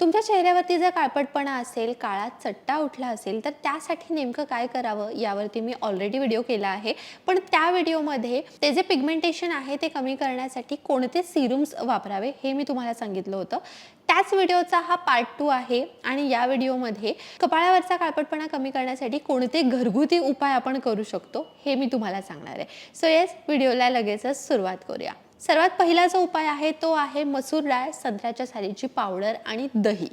तुमच्या चेहऱ्यावरती जर काळपटपणा असेल काळा चट्टा उठला असेल तर त्यासाठी नेमकं काय करावं यावरती मी ऑलरेडी व्हिडिओ केला आहे. पण त्या व्हिडिओमध्ये ते जे पिगमेंटेशन आहे ते कमी करण्यासाठी कोणते सिरम्स वापरावे हे मी तुम्हाला सांगितलं होतं. त्याच व्हिडिओचा हा पार्ट टू आहे आणि या व्हिडिओमध्ये कपाळावरचा काळपटपणा कमी करण्यासाठी कोणते घरगुती उपाय आपण करू शकतो हे मी तुम्हाला सांगणार आहे. सो येस व्हिडिओला लगेचच सुरुवात करूया. सर्वात पहिला जो उपाय आहे तो आहे मसूर डाळ संत्र्याच्या सालीची पावडर आणि दही.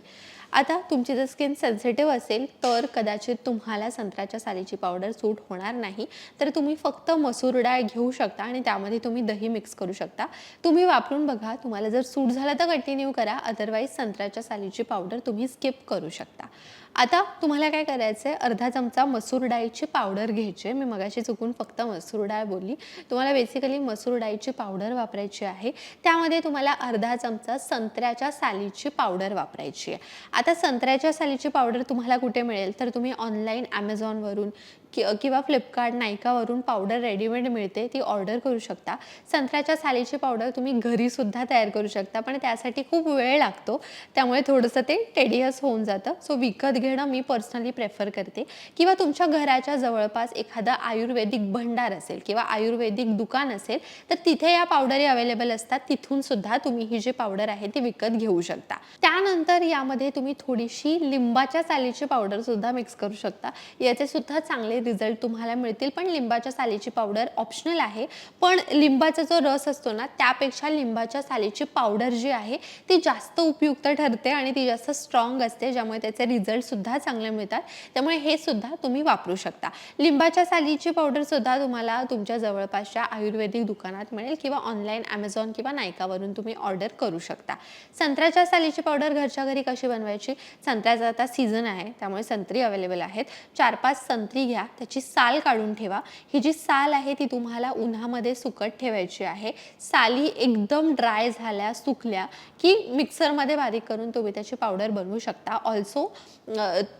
आता तुमची जर स्किन सेन्सिटिव्ह असेल तर कदाचित तुम्हाला संत्र्याच्या सालीची पावडर सूट होणार नाही. तर तुम्ही फक्त मसूर डाळ घेऊ शकता आणि त्यामध्ये तुम्ही दही मिक्स करू शकता. तुम्ही वापरून बघा तुम्हाला जर सूट झालं तर कंटिन्यू करा. अदरवाईज संत्र्याच्या सालीची पावडर तुम्ही स्किप करू शकता. आता तुम्हाला काय करायचं आहे अर्धा चमचा मसूर डाळीची पावडर घ्यायची आहे. मी मगाशी चुकून फक्त मसूर डाळ बोलली. तुम्हाला बेसिकली मसूर डाळीची पावडर वापरायची आहे. त्यामध्ये तुम्हाला अर्धा चमचा संत्र्याच्या सालीची पावडर वापरायची आहे. आता संत्र्याच्या सालीची पावडर तुम्हाला कुठे मिळेल? तर तुम्ही ऑनलाईन ॲमेझॉनवरून कि किंवा फ्लिपकार्ट नायकावरून पावडर रेडीमेड मिळते ती ऑर्डर करू शकता. संत्र्याच्या सालीची पावडर तुम्ही घरीसुद्धा तयार करू शकता पण त्यासाठी खूप वेळ लागतो. त्यामुळे थोडंसं ते टेडियस होऊन जातं. सो विकत घेणं मी पर्सनली प्रेफर करते. किंवा तुमच्या घराच्या जवळपास एखादा आयुर्वेदिक भंडार असेल किंवा आयुर्वेदिक दुकान असेल तर तिथे या पावडरी अवेलेबल असतात. तिथून सुद्धा तुम्ही ही जी पावडर आहे ती विकत घेऊ शकता. त्यानंतर यामध्ये तुम्ही थोडीशी लिंबाच्या सालीची पावडर सुद्धा मिक्स करू शकता. याचे सुद्धा चांगले रिझल्ट तुम्हाला मिळतील. पण लिंबाच्या सालीची पावडर ऑप्शनल आहे. पण लिंबाचा जो रस असतो ना त्यापेक्षा लिंबाच्या सालीची पावडर जी आहे ती जास्त उपयुक्त ठरते आणि ती जास्त स्ट्रॉंग असते. ज्यामुळे त्याचे रिझल्टसुद्धा चांगले मिळतात. त्यामुळे हे सुद्धा तुम्ही वापरू शकता. लिंबाच्या सालीची पावडरसुद्धा तुम्हाला तुमच्या जवळपासच्या आयुर्वेदिक दुकानात मिळेल किंवा ऑनलाईन ॲमेझॉन किंवा नायकावरून तुम्ही ऑर्डर करू शकता. संत्र्याच्या सालीची पावडर घरच्या घरी कशी बनवायची? संत्र्याचा आता सीझन आहे त्यामुळे संत्री अवेलेबल आहेत. चार पाच संत्री घ्या. त्याची साल काढून ठेवा. ही जी साल आहे ती तुम्हाला उन्हामध्ये सुकट ठेवायची आहे. साली एकदम ड्राय झाल्या सुकल्या की मिक्सरमध्ये बारीक करून तुम्ही त्याची पावडर बनवू शकता. ऑल्सो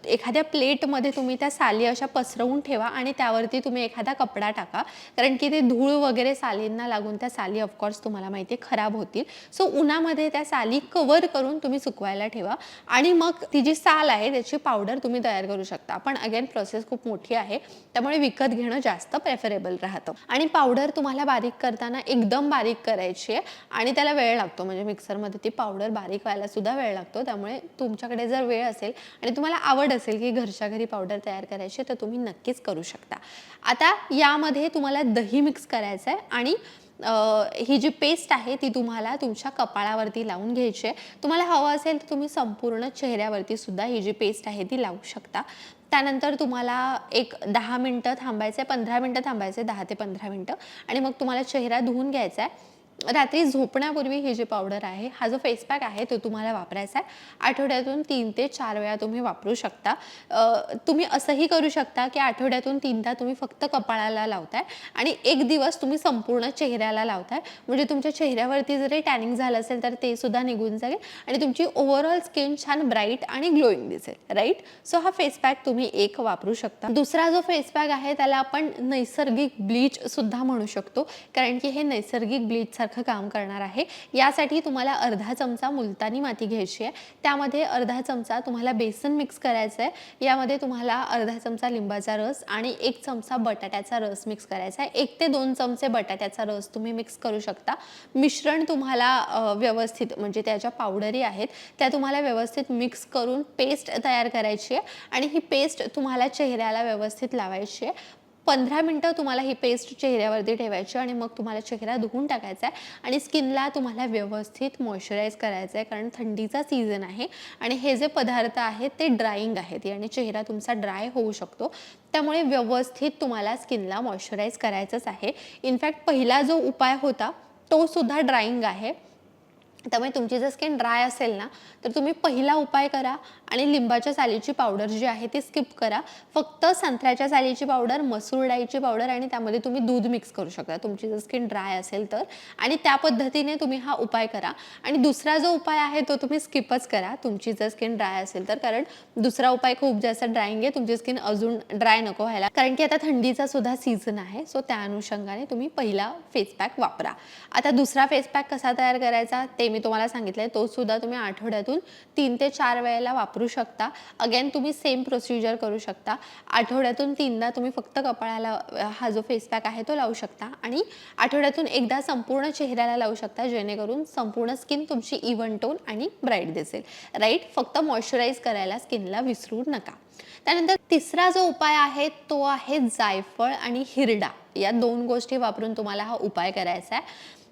एखाद्या प्लेटमध्ये तुम्ही त्या साली अशा पसरवून ठेवा आणि त्यावरती तुम्ही एखादा कपडा टाका. कारण की ते धूळ वगैरे सालींना लागून त्या साली ऑफकोर्स तुम्हाला माहिती आहे खराब होतील. सो उन्हामध्ये त्या साली कवर करून तुम्ही सुकवायला ठेवा. आणि मग ती जी साल आहे त्याची पावडर तुम्ही तयार करू शकता. पण अगेन प्रोसेस खूप मोठी आहे. त्यामुळे विकत घेणं जास्त प्रेफरेबल राहतं. आणि पावडर तुम्हाला बारीक करताना एकदम बारीक करायची आहे. आणि त्याला वेळ लागतो. म्हणजे मिक्सरमध्ये ती पावडर बारीक व्हायला सुद्धा वेळ लागतो. त्यामुळे तुमच्याकडे जर वेळ असेल आणि तुम्हाला आवड असेल की घरच्या घरी पावडर तयार करायची तर तुम्ही नक्कीच करू शकता. आता यामध्ये तुम्हाला दही मिक्स करायचं आहे आणि ही जी पेस्ट आहे ती तुम्हाला तुमच्या कपाळावरती लावून घ्यायची आहे. तुम्हाला हवं असेल तर तुम्ही संपूर्ण चेहऱ्यावरती सुद्धा ही जी पेस्ट आहे ती लावू शकता. त्यानंतर तुम्हाला एक दहा मिनटं थांबायचं आहे पंधरा मिनटं थांबायचं आहे दहा ते पंधरा मिनटं. आणि मग तुम्हाला चेहरा धुवून घ्यायचा आहे रात्री झोपण्यापूर्वी ही जी पावडर आहे हा जो फेस पॅक आहे तो तुम्हाला वापरायचा आहे. आठवड्यातून तीन ते चार वेळा तुम्ही वापरू शकता. तुम्ही असंही करू शकता की आठवड्यातून तीनदा तुम्ही फक्त कपाळाला लावताय आणि एक दिवस तुम्ही संपूर्ण चेहऱ्याला लावताय. म्हणजे तुमच्या चेहऱ्यावरती जरी टॅनिंग झालं असेल तर ते सुद्धा निघून जाईल आणि तुमची ओव्हरऑल स्किन छान ब्राईट आणि ग्लोईंग दिसेल राईट सो हा फेस पॅक तुम्ही एक वापरू शकता. दुसरा जो फेस पॅक आहे त्याला आपण नैसर्गिक ब्लीच सुद्धा म्हणू शकतो. कारण की हे नैसर्गिक ब्लीच सारखं काम करणार आहे. यासाठी तुम्हाला अर्धा चमचा मुलतानी माती घ्यायची आहे. त्यामध्ये अर्धा चमचा तुम्हाला बेसन मिक्स करायचं आहे. यामध्ये तुम्हाला अर्धा चमचा लिंबाचा रस आणि एक चमचा बटाट्याचा रस मिक्स करायचा आहे. एक ते दोन चमचे बटाट्याचा रस तुम्ही मिक्स करू शकता. मिश्रण तुम्हाला व्यवस्थित म्हणजे त्याच्या पावडरी आहेत त्या तुम्हाला व्यवस्थित मिक्स करून पेस्ट तयार करायची आहे. आणि ही पेस्ट तुम्हाला चेहऱ्याला व्यवस्थित लावायची आहे. पंधरा मिनटं तुम्हाला ही पेस्ट चेहऱ्यावरती ठेवायची आणि मग तुम्हाला चेहरा धुवून टाकायचा आहे आणि स्किनला तुम्हाला व्यवस्थित मॉइश्चराईज करायचं आहे कारण थंडीचा सीझन आहे आणि हे जे पदार्थ आहेत ते ड्राईंग आहेत आणि चेहरा तुमचा ड्राय होऊ शकतो. त्यामुळे व्यवस्थित तुम्हाला स्किनला मॉइश्चराईज करायचंच आहे. इनफॅक्ट पहिला जो उपाय होता तो सुद्धा ड्राईंग आहे. त्यामुळे तुमची जर स्किन ड्राय असेल ना तर तुम्ही पहिला उपाय करा आणि लिंबाच्या सालीची पावडर जी आहे ती स्किप करा. फक्त संत्र्याच्या सालीची पावडर मसूर डाळीची पावडर आणि त्यामध्ये तुम्ही दूध मिक्स करू शकता. तुमची जर स्किन ड्राय असेल तर. आणि त्या पद्धतीने तुम्ही हा उपाय करा. आणि दुसरा जो उपाय आहे तो तुम्ही स्किपच करा. तुमची जर स्किन ड्राय असेल तर. कारण दुसरा उपाय खूप जास्त ड्राईंग आहे. तुमची स्किन अजून ड्राय नको व्हायला. कारण की आता थंडीचा सुद्धा सीझन आहे. सो त्या अनुषंगाने तुम्ही पहिला फेस पॅक वापरा. आता दुसरा फेस पॅक कसा तयार करायचा? ते मी तुम्हाला सांगितलंय तो सुद्धा तुम्ही आठवड्यातून तीन ते चार वेळेला वापरू शकता. अगेन तुम्ही सेम प्रोसिजर करू शकता. आठवड्यातून तीनदा तुम्ही फक्त कपाळाला हा जो फेस पॅक आहे तो लावू शकता आणि आठवड्यातून एकदा संपूर्ण चेहऱ्याला लावू शकता जेणेकरून संपूर्ण स्किन तुमची इव्हन टोन आणि ब्राईट दिसेल. राईट फक्त मॉइश्चराईज करायला स्किनला विसरू नका. त्यानंतर तिसरा जो उपाय आहे तो आहे जायफळ आणि हिरडा. या दोन गोष्टी वापरून तुम्हाला हा उपाय करायचा आहे.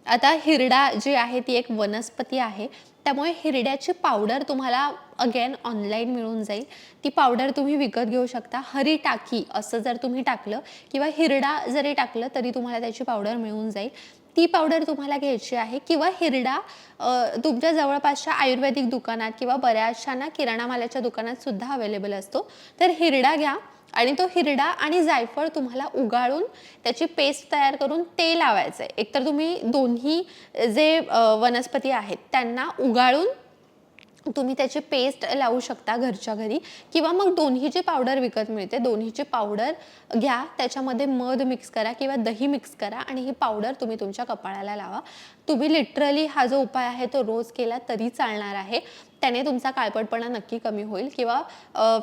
आता हिरडा जी आहे ती एक वनस्पती आहे. त्यामुळे हिरड्याची पावडर तुम्हाला अगेन ऑनलाईन मिळून जाईल. ती पावडर तुम्ही विकत घेऊ शकता. हरी टाकी असं जर तुम्ही टाकलं किंवा हिरडा जरी टाकलं तरी तुम्हाला त्याची पावडर मिळून जाईल. ती पावडर तुम्हाला घ्यायची आहे किंवा हिरडा तुमच्या जवळपासच्या आयुर्वेदिक दुकानात किंवा बऱ्याचशा ना किराणा मालाच्या दुकानात सुद्धा अवेलेबल असतो. तर हिरडा घ्या आणि तो हिरडा आणि जायफळ तुम्हाला उगाळून त्याची पेस्ट तयार करून ते लावायचं आहे एकतर तुम्ही दोन्ही जे वनस्पती आहेत त्यांना उगाळून तुम्ही त्याची पेस्ट लावू शकता घरच्या घरी. किंवा मग दोन्हीची पावडर विकत मिळते दोन्हीची पावडर घ्या त्याच्यामध्ये मध मिक्स करा किंवा दही मिक्स करा आणि ही पावडर तुम्ही तुमच्या कपाळाला लावा. तुम्ही लिटरली हा जो उपाय आहे तो रोज केला तरी चालणार आहे. त्याने तुमचा काळपटपणा नक्की कमी होईल किंवा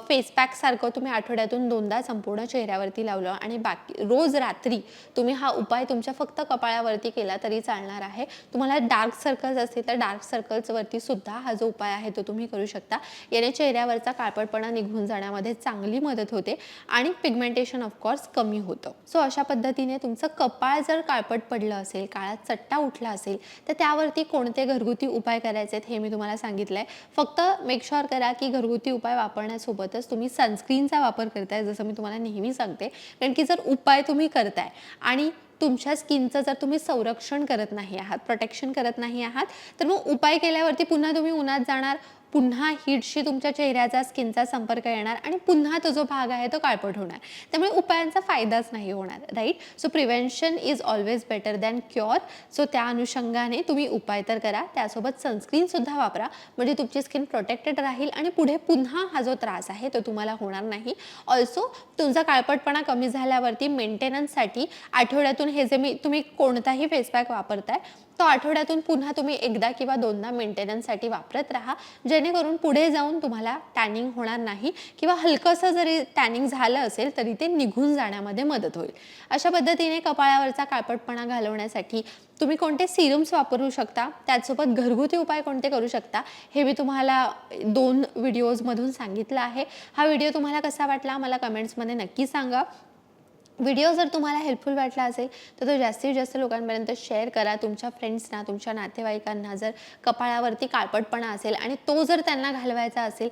फेस पॅकसारखं तुम्ही आठवड्यातून दोनदा संपूर्ण चेहऱ्यावरती लावलं आणि बाकी रोज रात्री तुम्ही हा उपाय तुमच्या फक्त कपाळावरती केला तरी चालणार आहे. तुम्हाला डार्क सर्कल्स असतील तर डार्क सर्कल्सवरती सुद्धा हा जो उपाय आहे तो तुम्ही करू शकता. याने चेहऱ्यावरचा काळपटपणा निघून जाण्यामध्ये चांगली मदत होते आणि पिगमेंटेशन ऑफकोर्स कमी होतं. सो अशा पद्धतीने तुमचं कपाळ जर काळपट पडलं असेल काळात चट्टा उठला असेल तर त्यावरती कोणते घरगुती उपाय करायचे आहेत हे मी तुम्हाला सांगितलं आहे फक्त मेक शुअर करा की घरगुती उपाय वापरण्यासोबतच तुम्ही सनस्क्रीनचा वापर करताय जसं मी तुम्हाला नेहमी सांगते. कारण की जर उपाय तुम्ही करताय आणि तुमच्या स्किनचं जर तुम्ही संरक्षण करत नाही आहात प्रोटेक्शन करत नाही आहात तर मग उपाय केल्यावरती पुन्हा तुम्ही उन्हात जाणार. पुन्हा हीटशी तुमच्या चेहऱ्याचा स्किनचा संपर्क येणार आणि पुन्हा तो जो भाग आहे तो काळपट होणार. त्यामुळे उपायांचा फायदाच नाही होणार right so prevention is always better than cure so त्या अनुषंगाने तुम्ही उपाय तर करा. त्यासोबत सनस्क्रीनसुद्धा वापरा. म्हणजे तुमची स्किन प्रोटेक्टेड राहील आणि पुढे पुन्हा हा जो त्रास आहे तो तुम्हाला होणार नाही. ऑल्सो तुमचा काळपटपणा कमी झाल्यावरती मेंटेनन्ससाठी आठवड्यातून हे जे मी तुम्ही कोणताही फेसपॅक वापरताय तो आठवड्यातून पुन्हा तुम्ही एकदा किंवा दोनदा मेंटेनन्ससाठी वापरत राहा. जेणेकरून पुढे जाऊन तुम्हाला टॅनिंग होणार नाही किंवा हलकंसं जरी टॅनिंग झालं असेल तरी ते निघून जाण्यामध्ये मदत होईल. अशा पद्धतीने कपाळावरचा काळपटपणा घालवण्यासाठी तुम्ही कोणते सिरम्स वापरू शकता? त्याचसोबत घरगुती उपाय कोणते करू शकता? हे मी तुम्हाला दोन व्हिडिओजमधून सांगितलं आहे. हा व्हिडिओ तुम्हाला कसा वाटला? मला कमेंट्समध्ये नक्की सांगा. व्हिडिओ जर तुम्हाला हेल्पफुल वाटला असेल तर तो जास्तीत जास्त लोकांपर्यंत शेअर करा. तुमच्या फ्रेंड्सना तुमच्या नातेवाईकांना जर कपाळावरती काळपटपणा असेल आणि तो जर त्यांना घालवायचा असेल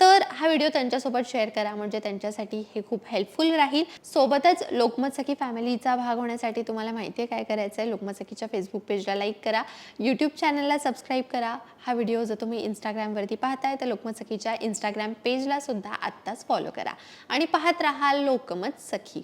तर हा व्हिडिओ त्यांच्यासोबत शेअर करा. म्हणजे त्यांच्यासाठी हे खूप हेल्पफुल राहील. सोबतच लोकमत सखी फॅमिलीचा भाग होण्यासाठी तुम्हाला माहिती आहे काय करायचं आहे लोकमत सखीच्या फेसबुक पेजला लाईक करा यूट्यूब चॅनलला सबस्क्राईब करा. हा व्हिडिओ जर तुम्ही इंस्टाग्रामवरती पाहताय तर लोकमत सखीच्या इंस्टाग्राम पेजला सुद्धा आत्ताच फॉलो करा. आणि पाहत राहा लोकमत सखी